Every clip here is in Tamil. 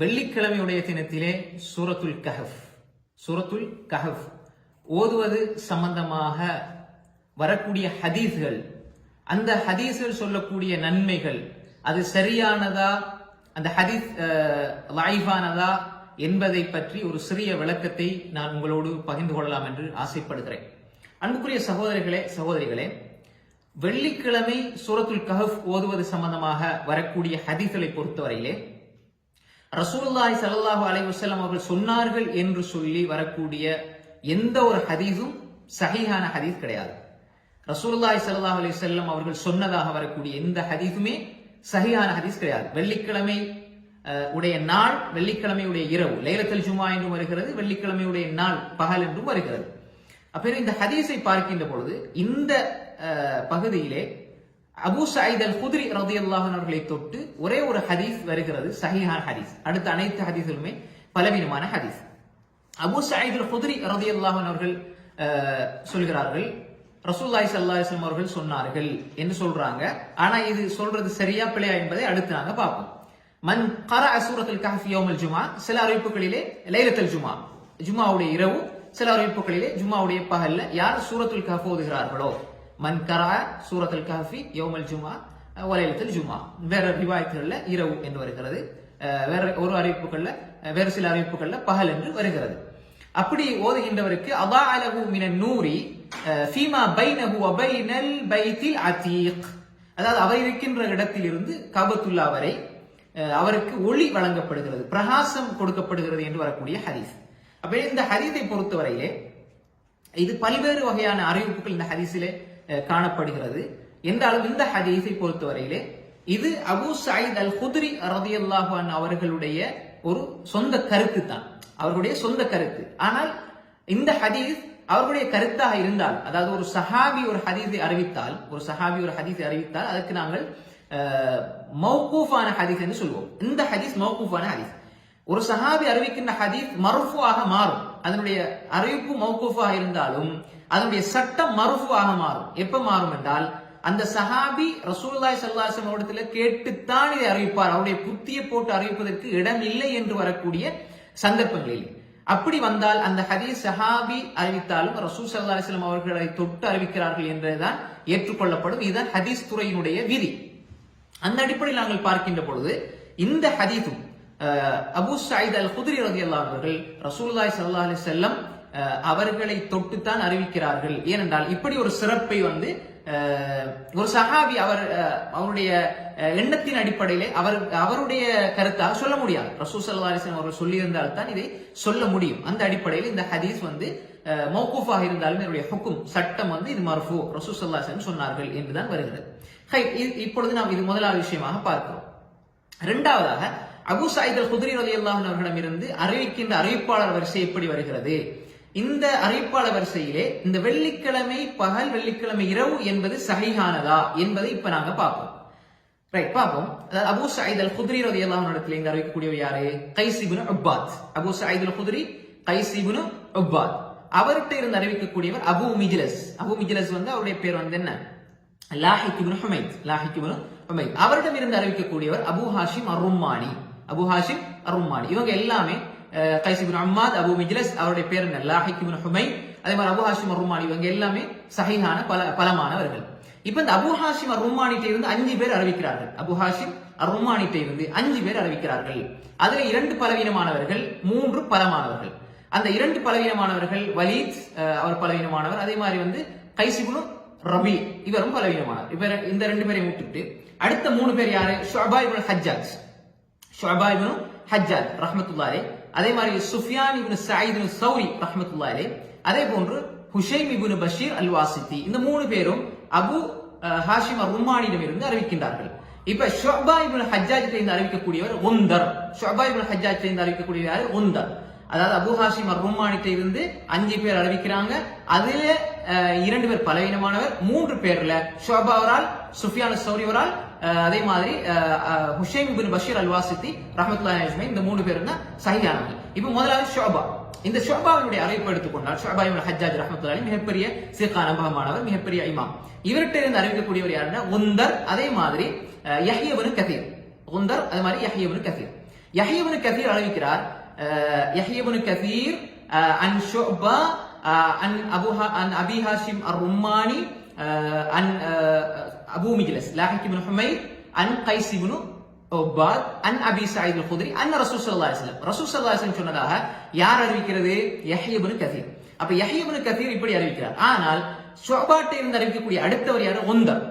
வெள்ளிக்கிழமையுடைய தினத்திலே சூரத்துல் கஹஃப் சூரத்துல் கஹஃப் ஓதுவது சம்பந்தமாக வரக்கூடிய ஹதீஸ்கள். அந்த ஹதீஸ்கள் சொல்லக்கூடிய நன்மைகள் அது சரியானதா அந்த ஹதீஸ் லாய்வானதா என்பதை பற்றி ஒரு சிறிய விளக்கத்தை நான் உங்களோடு பகிர்ந்து கொள்ளலாம் என்று ஆசைப்படுகிறேன். அன்புக்குரிய சகோதரிகளே சகோதரிகளே வெள்ளிக்கிழமை சூரத்துல் கஹஃப் ஓதுவது சம்பந்தமாக வரக்கூடிய ஹதீஸ்களை பொறுத்தவரையிலே ரசூல்லாய் சல்லாஹூ அலைஹி அவர்கள் சொன்னார்கள் என்று சொல்லி வரக்கூடிய எந்த ஒரு ஹதீஸும் சஹீஹான ஹதீஸ் கிடையாது. ரசூல்லாய் சல்லாஹ் அலி செல்லம் அவர்கள் சொன்னதாக வரக்கூடிய எந்த ஹதீஸுமே சஹீஹான ஹதீஸ் கிடையாது. வெள்ளிக்கிழமை உடைய நாள் வெள்ளிக்கிழமையுடைய இரவு லைலத்துல் ஜுமா என்றும் வருகிறது வெள்ளிக்கிழமையுடைய நாள் பகல் என்றும் வருகிறது. அப்போ இந்த ஹதீஸை பார்க்கின்ற பொழுது இந்த பகுதியிலே அபு சாயித் அல் குதிரி ரதி அல்லாஹன் அவர்களை தொட்டு ஒரே ஒரு ஹதீஸ் வருகிறது சஹிஹான் ஹதீஸ். அடுத்த அனைத்து ஹதீஸுமே பலவீனமான ஹதீஸ். அபு சாயித் அல் குதிரி ரதி அல்லாஹன் அவர்கள் சொல்கிறார்கள் ரசூல்லாய் சல்லாஹம் அவர்கள் சொன்னார்கள் என்று சொல்றாங்க. ஆனா இது சொல்றது சரியா பிழையா என்பதை அடுத்து நாங்க பார்ப்போம். மன் கர அசூரத்தில் கஹஃப் யோமல் ஜுமா சில அறிவிப்புகளிலே லைலத்தல் ஜுமா ஜுமாவுடைய இரவு சில அறிவிப்புகளிலே ஜுமாவுடைய பகல்ல யார் சூரத்துல் கஹஃப் ஓதுகிறார்களோ மன் கரா சூரத்தில் கஹஃபி யோமல் ஜுமா வலையத்தில் ஜுமா வேற ரிவாயத்துகள்ல இரவு என்று வருகிறது. Uh, வேற ஒரு அறிவிப்புகள்ல uh, வேறு சில அறிவிப்புகள்ல பகல் என்று வருகிறது. அப்படி ஓதுகின்றவருக்கு அதா அலகு மின நூரி அஹ், ஃபீமா பைனஹு வ பைத்தில் அதீக் அதாவது அவர் இருக்கின்ற இடத்திலிருந்து காபத்துல்லா வரை அவருக்கு ஒளி வழங்கப்படுகிறது பிரகாசம் கொடுக்கப்படுகிறது என்று வரக்கூடிய ஹதீஸ். அப்ப இந்த ஹதீஸை பொறுத்தவரையிலே இது பல்வேறு வகையான அறிவிப்புகள் இந்த ஹதீஸிலே காணப்படுகிறது. என்றாலும் இந்த ஹதீஸை பொறுத்தவரையிலே இது அபு சயீத் அல் குதிரி ரதி அல்லாஹான் அவர்களுடைய ஒரு சொந்த கருத்து தான் அவர்களுடைய சொந்த கருத்து. ஆனால் இந்த ஹதீஸ் அவர்களுடைய கருத்தாக இருந்தால் அதாவது ஒரு சஹாபி ஒரு ஹதீஸை அறிவித்தால் ஒரு சஹாபி ஒரு ஹதீஸை அறிவித்தால் அதற்கு நாங்கள் மௌகூஃபான ஹதீஸ் என்று சொல்வோம். இந்த ஹதீஸ் மௌகூஃபான ஹதீஸ். ஒரு சஹாபி அறிவிக்கின்ற ஹதீஸ் மருஃபுவாக மாறும். அதனுடைய அறிவிப்பு மௌகூஃபாக இருந்தாலும் அதனுடைய சட்டம் மருஃபுவாக மாறும். எப்ப மாறும் என்றால் அந்த சஹாபி ரசூல்லாய் ஸல்லல்லாஹு அலைஹி இடத்துல கேட்டுத்தான் இதை அறிவிப்பார். அவருடைய புத்தியை போட்டு அறிவிப்பதற்கு இடம் இல்லை என்று வரக்கூடிய சந்தர்ப்பங்களில். அப்படி வந்தால் அந்த ஹதீஸ் சஹாபி அறிவித்தாலும் ரசூல் ஸல்லல்லாஹு அவர்களை தொட்டு அறிவிக்கிறார்கள் என்றுதான் ஏற்றுக்கொள்ளப்படும். இதுதான் ஹதீஸ் துறையினுடைய விதி. அந்த அடிப்படையில் நாங்கள் பார்க்கின்ற பொழுது இந்த ஹதீதும் அபு சாயித் அல் குதிரி ரதி அல்லா அவர்கள் ரசூல்லாய் சல்லா அலி செல்லம் அவர்களை தொட்டுத்தான் அறிவிக்கிறார்கள். ஏனென்றால் இப்படி ஒரு சிறப்பை வந்து ஒரு சஹாபி அவர் அவருடைய எண்ணத்தின் அடிப்படையிலே அவர் அவருடைய கருத்தாக சொல்ல முடியாது. ரசூல் ஸல்லல்லாஹு அவர்கள் சொல்லியிருந்தால் தான் இதை சொல்ல முடியும். அந்த அடிப்படையில் இந்த ஹதீஸ் வந்து மௌகூஃபாக இருந்தாலும் என்னுடைய ஹுக்கும் சட்டம் வந்து இது மர்ஃபு. ரசூ சல்லாசன் சொன்னார்கள் என்றுதான் வருகிறது. ஹை, இ- இப்பொழுது நாம் இது முதலாவது விஷயமாக பார்க்கிறோம். இரண்டாவதாக அபு சாயித் அல் குதிரி ரலி அவர்களிடமிருந்து அறிவிக்கின்ற அறிவிப்பாளர் வரிசை எப்படி வருகிறது? இந்த அறிவிப்பாளர் வரிசையிலே இந்த வெள்ளிக்கிழமை பகல் வெள்ளிக்கிழமை இரவு என்பது சகிஹானதா என்பதை இப்ப நாங்க பார்ப்போம். ரைட் பார்ப்போம். அதாவது அபு சாயித் அல் குதிரி ரதி இடத்துல இங்க அறிவிக்கக்கூடியவர் யாரு? கைசிபுனு உப்பாத். அபு சாயித் அல் குதிரி கைசிபுனு உப்பாத். அவர்கிட்ட இருந்து அறிவிக்கக்கூடியவர் அபு மிஜிலஸ். அபு மிஜிலஸ் வந்து அவருடைய பேர் வந்து என்ன? லாஹிக்குபுனு இப்னு ஹுமைத். லாஹிக் ஹுமைத். அவரிடம் இருந்து அறிவிக்கக்கூடியவர் அபு ஹாஷிம் அரும்மானி அபு ஹாஷிம் அரும்மானி இவங்க எல்லாமே கைசிபின் அம்மாத் அபு மிஜ்லஸ் அவருடைய பேர் என்ன? லாஹிக் ஹுமை அதே மாதிரி அபு ஹாஷிம் அரும்மானி இவங்க எல்லாமே சஹிஹான பல பலமானவர்கள். இப்ப இந்த அபு ஹாஷிம் அரும்மானிட்ட இருந்து அஞ்சு பேர் அறிவிக்கிறார்கள். அபு ஹாஷிம் அரும்மானிட்ட இருந்து அஞ்சு பேர் அறிவிக்கிறார்கள். அதுல இரண்டு பலவீனமானவர்கள் மூன்று பலமானவர்கள். அந்த இரண்டு பலவீனமானவர்கள் வலீத் அஹ், அவர் பலவீனமானவர். அதே மாதிரி வந்து கைசிபுனும் ரபி இவரும் பலவீனமானவர். இவர் இந்த ரெண்டு பேரையும் விட்டுட்டு அடுத்த மூணு பேர் யாரு? ஷுஅபா ஹஜ்ஜாஜ். ஷுஅபா ஹஜ்ஜாஜ் ரஹமத்துல்லாரே அதே மாதிரி சுஃபியான் இபின் சயீத் சௌரி ரஹ்மத்துல்லாஹி அதே போன்று ஹுஷைம் இபின் பஷீர் அல் வாசித்தி இந்த மூணு பேரும் அபு ஹாஷிம் ருமானிடம் இருந்து அறிவிக்கின்றார்கள். இப்ப ஷொபா இபின் ஹஜ்ஜாஜிட்ட இருந்து அறிவிக்கக்கூடியவர் ஒந்தர் ஷொபா இபின் ஹஜ்ஜாஜிட்ட இருந்து அறிவிக்கக்கூடியவர் யாரு? அதாவது அபு ஹாஷிம் ருமானிட்ட இருந்து அஞ்சு பேர் அறிவிக்கிறாங்க. அதுல இரண்டு பேர் பலவீனமானவர். மூன்று பேர்ல ஷோபா அவரால் சுஃபியான் அதே மாதிரி அஹ், ஹுஷைம் பின் பஷீர் அல் வாசித்தி ரஹமத்துல்லாஹி இந்த மூணு பேரும் தான் சஹியானவங்க இப்போ முதலாவது ஷோபா இந்த ஷோபாவினுடைய அறிவிப்பு எடுத்துக்கொண்டால் ஷோபா இப்னு ஹஜ்ஜாஜ் ரஹமத்துல்லாஹி மிகப்பெரிய சிகா அனுபவமானவர் மிகப்பெரிய இமாம். இவர்கிட்ட இருந்து அறிவிக்கக்கூடியவர் யாருன்னா உந்தர் அதே மாதிரி அஹ், கதீர் உந்தர் அதே மாதிரி யஹியவனு கதீர் யஹியவனு கதீர் அறிவிக்கிறார் அஹ், கதீர் அஹ், அன் ஷோபா அஹ், அன் அபுஹா அன் அபி ஹாஷிம் அர் ரும்மானி அஹ், அன் அஹ், அபு மிஜ்லஸ் லாஹிக் இப்னு ஹுமைர் அன் கைஸ் இப்னு உபாத் அன் அபி சாயித் குதிரி அன் ரசூல் ஸல்லல்லாஹு அலைஹி வஸல்லம் ரசூல் ஸல்லல்லாஹு அலைஹி சொன்னதாக யார் அறிவிக்கிறது? யஹ்ய இப்னு கதீர் அப்ப யஹ்ய இப்னு கதீர் இப்படி அறிவிக்கிறார். ஆனால் ஷுபாட்டை இருந்து அறிவிக்கக்கூடிய அடுத்தவர் யார்? ஒந்தர்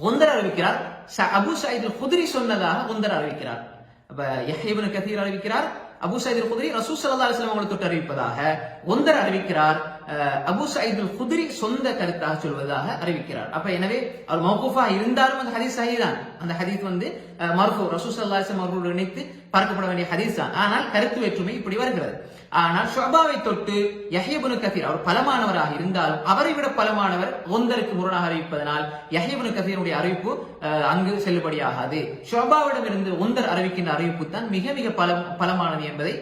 ஒந்தர் அறிவிக்கிறார். ச- அபு சாயித் குதிரி சொன்னதாக ஒந்தர் அறிவிக்கிறார். அப்ப யஹ்ய இப்னு கதீர் அறிவிக்கிறார். அபு சாயித் குதிரி குத்ரி ரசூல் ஸல்லல்லாஹு அலைஹி வஸல்லம் அவங்களை தொட்டு அறிவிப்பதாக ஒந்தர் அறிவிக்கிறார். அபு சயீத் குதிரி சொந்த கருத்தாக சொல்வதாக அறிவிக்கிறார். அப்ப எனவே அவர் மௌகூஃபா இருந்தாலும் அந்த ஹதீஸ் தான் அந்த ஹதீஸ் வந்து மருத்துவ மர்ஃபூ ரசூல் அவர்களோடு இணைத்து பார்க்கப்பட வேண்டிய ஹதீஸ் தான். ஆனால் கருத்து வேற்றுமை இப்படி வருகிறது. ஆனால் ஷோபாவை தொட்டு யஹ்யபுனு கதீர் அவர் பலமானவராக இருந்தாலும் அவரை விட பலமானவர் ஒந்தருக்கு முரணாக அறிவிப்பதனால் யஹ்யபுனு கதீருடைய அறிவிப்பு அஹ், அங்கு செல்லுபடியாகாது. ஷோபாவிடம் இருந்து ஒந்தர் அறிவிக்கின்ற அறிவிப்பு தான் மிக மிக பல பலமானது என்பதை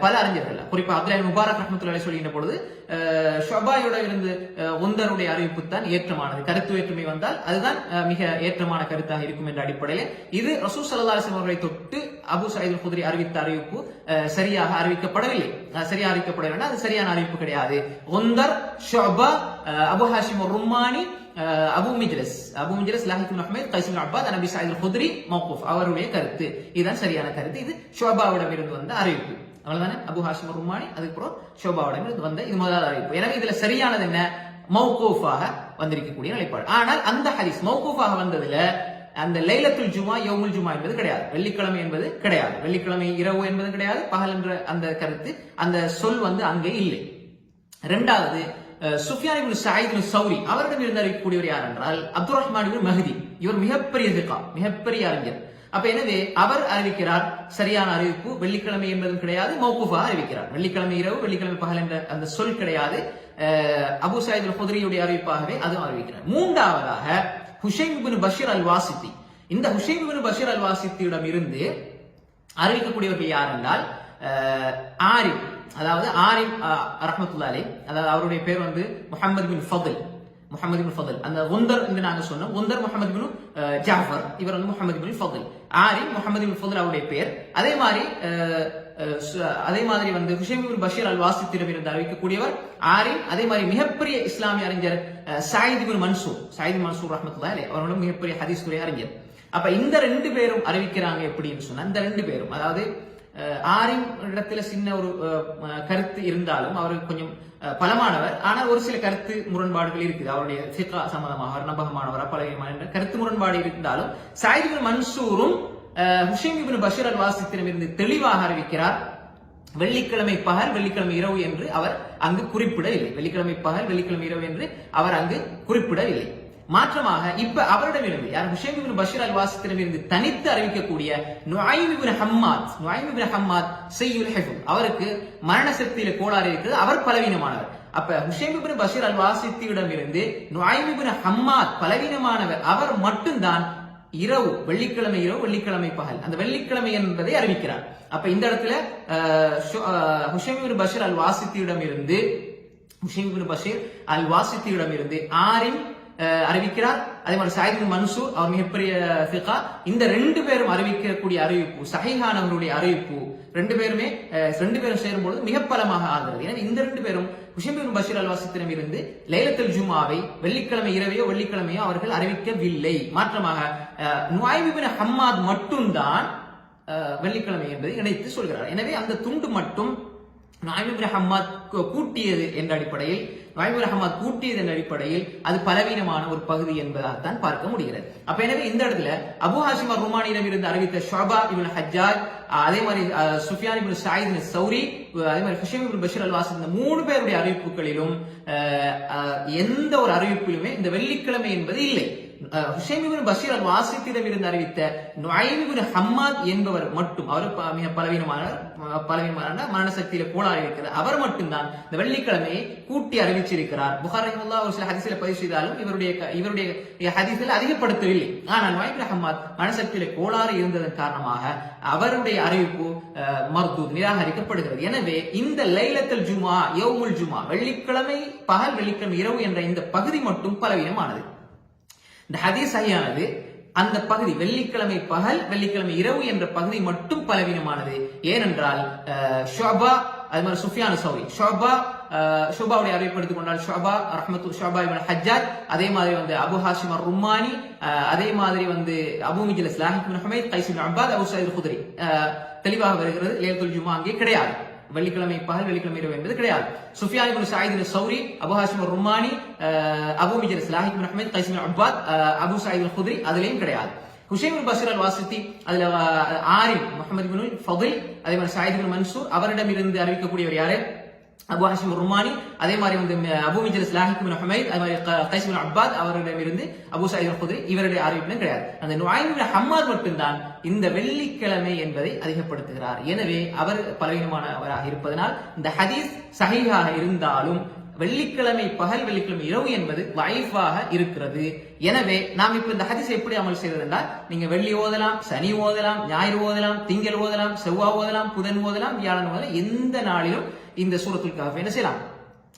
பல அறிஞர்கள் குறிப்பா அப்துல்லாஹி முபாரக் ரஹ்மத்துல்லாஹி சொல்கின்ற பொழுது ஷோபாயோட இருந்து ஒந்தருடைய அறிவிப்பு தான் ஏற்றமானது. கருத்து வேற்றுமை வந்தால் அதுதான் மிக ஏற்றமான கருத்தாக இருக்கும் என்ற அடிப்படையில் இது ரசூ சல்லா அலிஸ்லாம் அவர்களை தொட்டு அபு சயீத் குதிரி அறிவித்த அறிவிப்பு சரியாக அறிவிக்கப்படவில்லை. சரியாக அறிவிக்கப்படவில்லை அது சரியான அறிவிப்பு கிடையாது. ஒந்தர் ஷோபா அஹ், அபு ஹாஷிம் ருமானி அஹ், அபு மிஜ்லஸ் அபு மிஜ்லஸ் லாஹிக் இப்னு அஹ்மத் அப்பாத் நபி மௌகூஃப். அவருடைய கருத்து. இதுதான் சரியான கருத்து. இது ஷோபாவிடம் இருந்து வந்த அறிவிப்பு. அவ்வளவுதானே? அபு ஹாஷிம் ருமானி அதுக்கப்புறம் ஷோபாவிடம் இருந்து வந்த இது முதலாவது அறிவிப்பு. எனவே இதுல சரியானது என்ன? மௌகூஃபாக வந்திருக்கக்கூடிய நிலைப்பாடு. ஆனால் அந்த ஹதீஸ் மௌகூஃபாக வந்ததுல அந்த லைலத்துல் ஜுமா யோமுல் ஜுமா என்பது கிடையாது. வெள்ளிக்கிழமை என்பது கிடையாது. வெள்ளிக்கிழமை இரவு என்பது கிடையாது. பகல் என்ற அந்த கருத்து அந்த சொல் வந்து அங்கே இல்லை. ரெண்டாவது அஹ், சுஃபியான் இப்னு சௌரி அவரிடம் இருந்து அறிவிக்கக்கூடியவர் யார் என்றால் அப்துல் ரஹ்மான் மஹதி. இவர் மிகப்பெரிய திகா மிகப்பெரிய அறிஞர். அப்ப எனவே அவர் அறிவிக்கிறார். சரியான அறிவிப்பு வெள்ளிக்கிழமை என்பதும் கிடையாது மௌகூஃபா அறிவிக்கிறார். வெள்ளிக்கிழமை இரவு வெள்ளிக்கிழமை பகல் என்ற அந்த சொல் கிடையாது. அபு சாயித் அல் அறிவிப்பாகவே அதுவும் அறிவிக்கிறார். மூன்றாவதாக ஹுஷைம் பின் பஷீர் அல் வாசித்தி இந்த ஹுஷைம் பின் பஷீர் அல் வாசித்தியிடம் இருந்து அறிவிக்கக்கூடியவர்கள் யார் என்றால் ஆரிம் அதாவது ஆரிம் அஹ், அதாவது அவருடைய பேர் வந்து முஹம்மது பின் ஃபதில். முகமது பின் ஃபதில். அந்த உந்தர் என்று நாங்கள் சொன்னோம். உந்தர் முகமது பின் ஜாஃபர். இவர் வந்து முகமது பின் ஃபதில். ஆரி முகமது பின் ஃபதில் அவருடைய பேர். அதே மாதிரி அதே மாதிரி வந்து ஹுஷேமிபின் பஷீர் அல் வாசி திருவிருந்து அறிவிக்கக்கூடியவர் ஆரி. அதே மாதிரி மிகப்பெரிய இஸ்லாமிய அறிஞர் சாயித் பின் மன்சூர். சாயித் மன்சூர் ரஹமத்துல்லா அலே அவர்களும் மிகப்பெரிய ஹதீஸ் அறிஞர். அப்ப இந்த ரெண்டு பேரும் அறிவிக்கிறாங்க எப்படின்னு சொன்னா இந்த ரெண்டு பேரும். அதாவது ஆரின் இடத்துல சின்ன ஒரு கருத்து இருந்தாலும் அவர் கொஞ்சம் பலமானவர். ஆனால் ஒரு சில கருத்து முரண்பாடுகள் இருக்குது. அவருடைய ஃபிகா சம்பந்தமாக அவர் நம்பகமானவர் பலவீனமான கருத்து முரண்பாடு இருந்தாலும் சாயித் மன்சூரும் ஹுஷேம் இபின் பஷீர் அல் வாசித்திடம் இருந்து தெளிவாக அறிவிக்கிறார். வெள்ளிக்கிழமை பகல் வெள்ளிக்கிழமை இரவு என்று அவர் அங்கு குறிப்பிடவில்லை. வெள்ளிக்கிழமை பகல் வெள்ளிக்கிழமை இரவு என்று அவர் அங்கு குறிப்பிடவில்லை. மாற்றமாக இப்ப அவரிடமிருந்து யார் ஹுஷைம் இப்னு பஷீர் அல் வாசித்திடமிருந்து தனித்து அறிவிக்கக்கூடிய நுஐம் இப்னு ஹம்மாத் நுஐம் இப்னு ஹம்மாத் செய்யுல் ஹிஃபு. அவருக்கு மரண சக்தியில கோளாறு இருக்குது. அவர் பலவீனமானவர். அப்ப ஹுஷைம் இப்னு பஷீர் அல் வாசித்தியிடம் இருந்து நுஐம் ஹம்மாத் பலவீனமானவர். அவர் மட்டும்தான் இரவு வெள்ளிக்கிழமை இரவு வெள்ளிக்கிழமை பகல். அந்த வெள்ளிக்கிழமை என்பதை அறிவிக்கிறார். அப்ப இந்த இடத்துல அஹ், ஷு- பஷீர் அல் வாசித்தியிடம் இருந்து ஹுஷைம் பஷீர் அல் வாசித்தியிடம் இருந்து ஆரின் அறிவிக்கிறார். அதே மாதிரி சாயித் மன்சூர் அவர் மிகப்பெரிய ஃபிகா இந்த ரெண்டு பேரும் அறிவிக்கக்கூடிய அறிவிப்பு சஹீஹானவருடைய அறிவிப்பு ரெண்டு பேருமே ரெண்டு பேரும் சேரும்பொழுது மிக பலமாக ஆகிறது. எனவே இந்த ரெண்டு பேரும் ஹுஷைம் பஷீர் அல்வாசித்திடம் இருந்து லைலத்துல் ஜுமாவை வெள்ளிக்கிழமை இரவையோ வெள்ளிக்கிழமையோ அவர்கள் அறிவிக்கவில்லை. மாற்றமாக அஹ், ஹம்மாத் மட்டும்தான் வெள்ளிக்கிழமை என்பதை இணைத்து சொல்கிறார். எனவே அந்த துண்டு மட்டும் நாயிபுர் அஹமத் கூட்டியது என்ற அடிப்படையில் நாயிபுர் அஹமத் கூட்டியது என்ற அடிப்படையில் அது பலவீனமான ஒரு பகுதி என்பதாகத்தான் பார்க்க முடிகிறது. அப்ப எனவே இந்த இடத்துல அபு ஹாஷிம் ருமானியிடம் இருந்து அறிவித்த ஷோபா இவன் ஹஜ்ஜாஜ் அதே மாதிரி சுஃபியான் இபின் சாயித் சௌரி அதே மாதிரி ஹுஷைம் இபின் பஷீர் அல் வாசித் இந்த மூணு பேருடைய அறிவிப்புகளிலும் எந்த ஒரு அறிவிப்பிலுமே இந்த வெள்ளிக்கிழமை என்பது இல்லை. அஹ், பஷீர் அல் வாசித்திடம் இருந்து அறிவித்த நுஐம் ஹம்மாத் என்பவர் மட்டும் அவர் மிக பலவீனமான பலவீனமான மரணசக்தியில கோளாறு இருக்கிறது. அவர் மட்டும்தான் இந்த வெள்ளிக்கிழமையை கூட்டி அறிவிச்சிருக்கிறார். புகார் ஒரு சில ஹதிசில பதிவு செய்தாலும் இவருடைய இவருடைய ஹதீஸ்ல அதிகப்படுத்தவில்லை. ஆனால் நுஐம் ஹம்மாத் மனசக்தியில கோளாறு இருந்ததன் காரணமாக அவருடைய அறிவிப்பு அஹ், நிராகரிக்கப்படுகிறது. எனவே இந்த லைலத்தல் ஜுமா யோமுல் ஜுமா வெள்ளிக்கிழமை பகல் வெள்ளிக்கிழமை இரவு என்ற இந்த பகுதி மட்டும் பலவீனமானது. இந்த ஹதீஸ் ஐயானது அந்த பகுதி வெள்ளிக்கிழமை பகல் வெள்ளிக்கிழமை இரவு என்ற பகுதி மட்டும் பலவீனமானது. ஏனென்றால் ஷோபா அது மாதிரி சுஃபியான சௌரி. ஷோபா ஷோபாவுடைய அறிவிப்படுத்திக் கொண்டால் ஷோபா ரஹமத்து ஷோபா இவன் ஹஜ்ஜாத் அதே மாதிரி வந்து அபு ஹாஷிம் ருமானி அஹ், அதே மாதிரி வந்து அபு மிஜில் ஸ்லாஹிப் பின் கைசிம் கைசின் அப்பாத் அபு சயித் குதிரி தெளிவாக வருகிறது லேத்துல் ஜுமா அங்கே கிடையாது. வெள்ளிக்கிழமை பகல் வெள்ளிக்கிழமை இரவு என்பது கிடையாது. சுஃபியான் இப்னு சாயித் இப்னு சௌரி அபு ருமானி அஹ், அபு மிஜர் சலாஹிப் பின் ஹுமைத் கைசின் அப்பாத் அபு சாயித் அல் குதிரி அதுலயும் கிடையாது. ஹுசைன் பின் பஷீர் அல் வாசித்தி அதுல ஆரி ஆரிம் முகமது பின் ஃபதில் அதே மாதிரி சாயித் பின் மன்சூர் அவரிடம் இருந்து அறிவிக்கக்கூடியவர் யாரு? அபு ஹாஷிம் ருமானி அதே மாதிரி வந்து அபு மிஜல் ஸ்லாஹிக் பின் ஹமைத் அது மாதிரி கைஸ் பின் அப்பாத் அவரிடம் இருந்து அபு சயீத் அல் இவருடைய அறிவிப்பிலும் கிடையாது. அந்த நுவாயின் ஹம்மாத் மட்டும்தான் இந்த வெள்ளிக்கிழமை என்பதை அதிகப்படுத்துகிறார். எனவே அவர் பலவீனமானவராக இருப்பதனால் இந்த ஹதீஸ் சஹீஹாக இருந்தாலும் வெள்ளிக்கிழமை பகல் வெள்ளிக்கிழமை இரவு என்பது வைஃபாக இருக்கிறது. எனவே நாம் இப்ப இந்த ஹதிஸ் எப்படி அமல் செய்வது என்றால் நீங்க வெள்ளி ஓதலாம் சனி ஓதலாம் ஞாயிறு ஓதலாம் திங்கள் ஓதலாம் செவ்வாய் ஓதலாம் புதன் ஓதலாம் வியாழன் ஓதலாம் எந்த நாளிலும் இந்த சூரத்துக்காக என்ன செய்யலாம்?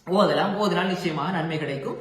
ஓதலாம். ஓதினால் நிச்சயமாக நன்மை கிடைக்கும்.